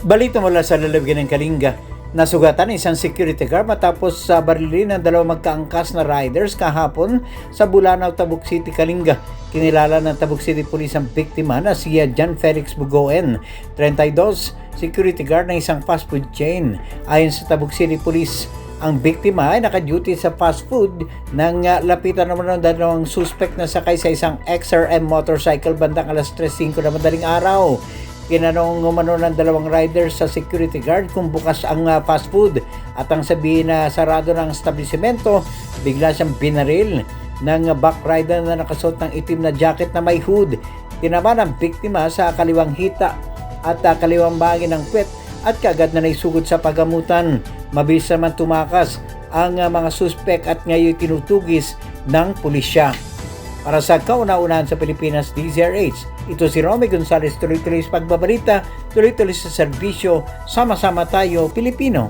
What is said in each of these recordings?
Balita mula sa lalagyan ng Kalinga, nasugatan isang security guard matapos sa barilin ng dalawang magkaangkas na riders kahapon sa Bulanaw, Tabuk City, Kalinga. Kinilala ng Tabuk City Police ang biktima na si John Felix Bugoen, 32, security guard ng isang fast food chain. Ayon sa Tabuk City Police, ang biktima ay naka-duty sa fast food nang uh, lapitan naman ng dalawang suspect na sakay sa isang XRM motorcycle bandang alas 3.05 na madaling araw. Kinanong umano ng dalawang riders sa security guard kung bukas ang uh, fast food at ang sabihin na sarado ng establishmento, bigla siyang binaril ng back rider na nakasuot ng itim na jacket na may hood. Tinaman ang biktima sa kaliwang hita at uh, kaliwang bahagi ng kwet at kagad na naisugod sa pagamutan. Mabilis naman tumakas ang uh, mga suspect at ngayon tinutugis ng pulisya. Para sa kauna-unahan sa Pilipinas DZRH, ito si Romy Gonzales tuloy-tuloy sa pagbabalita, tuloy-tuloy sa serbisyo, sama-sama tayo Pilipino.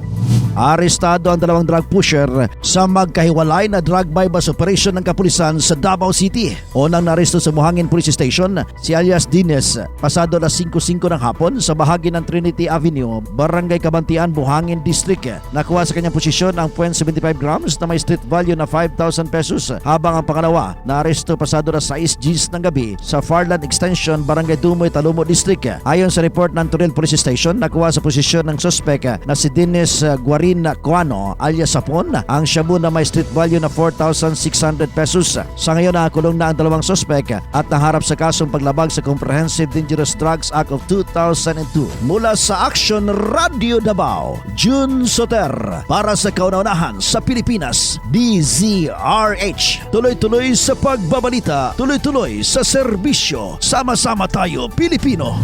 Arestado ang dalawang drug pusher sa magkahiwalay na drug bypass operation ng kapulisan sa Davao City. Unang naresto sa Buhangin Police Station si alias Dines pasado na 5.05 ng hapon sa bahagi ng Trinity Avenue, Barangay Kabantian, Buhangin District. Nakuha sa kanyang posisyon ang 0.75 grams na may street value na 5,000 pesos habang ang pangalawa naresto pasado na 6 Gs ng gabi sa Farland Extension, Barangay Dumoy, Talumo District. Ayon sa report ng Turil Police Station, nakuha sa posisyon ng suspect na si Dines Guarin Cuano alias Sapon ang shabu na may street value na 4,600 pesos. Sa ngayon nakakulong na ang dalawang suspect at naharap sa kasong paglabag sa Comprehensive Dangerous Drugs Act of 2002. Mula sa Action Radio Davao, June Soter para sa kauna-unahan sa Pilipinas, DZRH. Tuloy-tuloy sa pagbabalita, tuloy-tuloy sa serbisyo. Sama-sama tayo, Pilipino.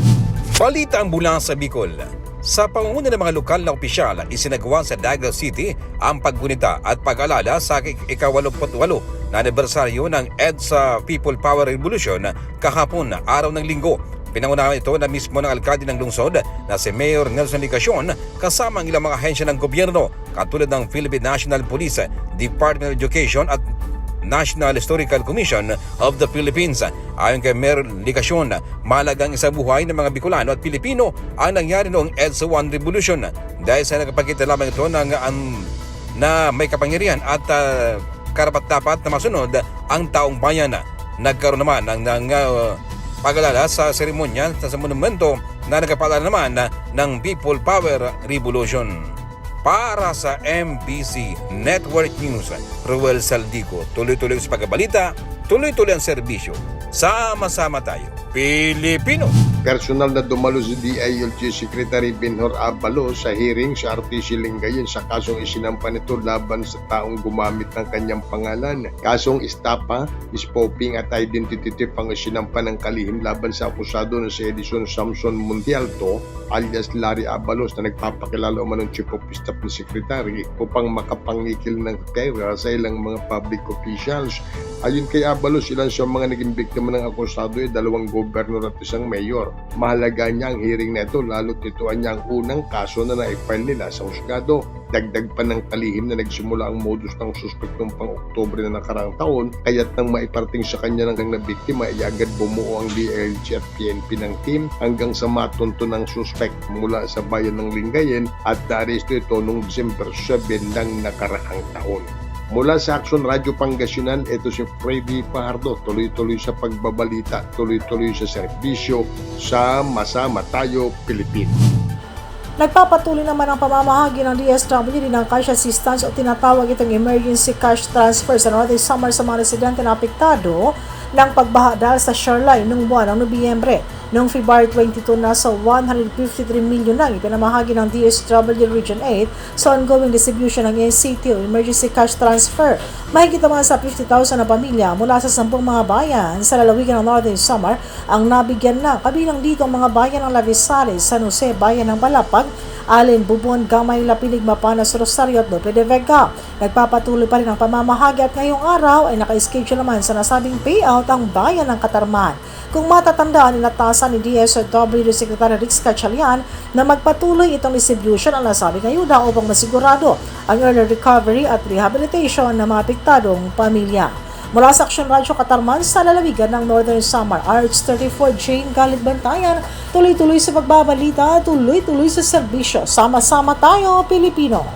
Balita ang mula sa Bicol. Sa pangunguna ng mga lokal na opisyal, isinagawa sa Dagal City ang paggunita at pag-alala sa ika-88 na anibersaryo ng EDSA People Power Revolution kahapon araw ng linggo. Pinangunahan ito na mismo ng alkalde ng lungsod na si Mayor Nelson Licacion kasama ang ilang mga ahensya ng gobyerno katulad ng Philippine National Police, Department of Education at National Historical Commission of the Philippines. Ayon kay Mayor Licacion, malagang isa buhay ng mga Bicolano at Pilipino ang nangyari noong EDSA 1 Revolution dahil sa nagpakita lamang ito ng um, na may kapangyarihan at uh, karapat-dapat na masunod ang taong bayan. Nagkaroon naman ng, ng uh, pag-alala sa seremonya sa monumento na nagpapalala naman ng People Power Revolution. Para sa MBC Network News, Ruel Saldico, tuloy-tuloy sa pagbabalita, tuloy-tuloy ang serbisyo. Sama-sama tayo, Pilipino! Personal na dumalo si DILG Secretary Benhor Abalo sa hearing sa RTC Lingayen sa kasong isinampa nito laban sa taong gumamit ng kanyang pangalan. Kasong istapa, spoofing at identity theft ang isinampa ng kalihim laban sa akusado na si Edison Samson Mundialto alias Larry Abalos na nagpapakilala umanong Chief of Staff ni Secretary upang makapangikil ng pera sa ilang mga public officials. Ayon kay Abalos, ilan sa mga naging biktima ng akusado ay dalawang gobernador at isang mayor. Mahalaga niya ang hearing na ito lalo't ito ang niyang unang kaso na na-file nila sa husgado. Dagdag pa ng kalihim na nagsimula ang modus ng suspect noong pang Oktobre na nakarang taon kaya't nang maiparating sa kanya ng na biktima ay agad bumuo ang DLG at PNP ng team hanggang sa matunto ng suspect mula sa bayan ng Lingayen at naaresto ito noong December 7 ng nakarang taon. Mula sa Action Radio Pangasinan, ito si Freddy Fajardo. Tuloy-tuloy sa pagbabalita, tuloy-tuloy sa serbisyo, sama-sama tayo, Pilipino. Nagpapatuloy naman ang pamamahagi ng DSWD ng cash assistance o tinatawag itong emergency cash transfer sa Northern Summer sa mga residente na apektado ng pagbaha dahil sa shoreline noong buwan ng Nobyembre. Noong February 22, nasa 153 milyon ang ipinamahagi ng DSWD Region 8 sa ongoing distribution ng NCT o Emergency Cash Transfer. Mahigit naman sa 50,000 na pamilya mula sa 10 mga bayan sa lalawigan ng Northern Samar ang nabigyan na kabilang dito ang mga bayan ng Lavisari, San Jose, bayan ng Balapag, Allen, Bubon, Gamay, Lapinig, Mapanas, Rosario at Lope de Vega. Nagpapatuloy pa rin ang pamamahagi at ngayong araw ay naka-schedule naman sa nasabing payout ang bayan ng Katarman. Kung matatandaan, inatasan ni DSWD Secretary Rick Scachalian na magpatuloy itong distribution ang nasabing ayuda upang masigurado ang early recovery at rehabilitation ng mga apektadong pamilya. Mula sa Action Radio Katarman sa lalawigan ng Northern Samar, RH34 Jane Galit Bantayan, tuloy-tuloy sa pagbabalita, tuloy-tuloy sa serbisyo. Sama-sama tayo, Pilipino.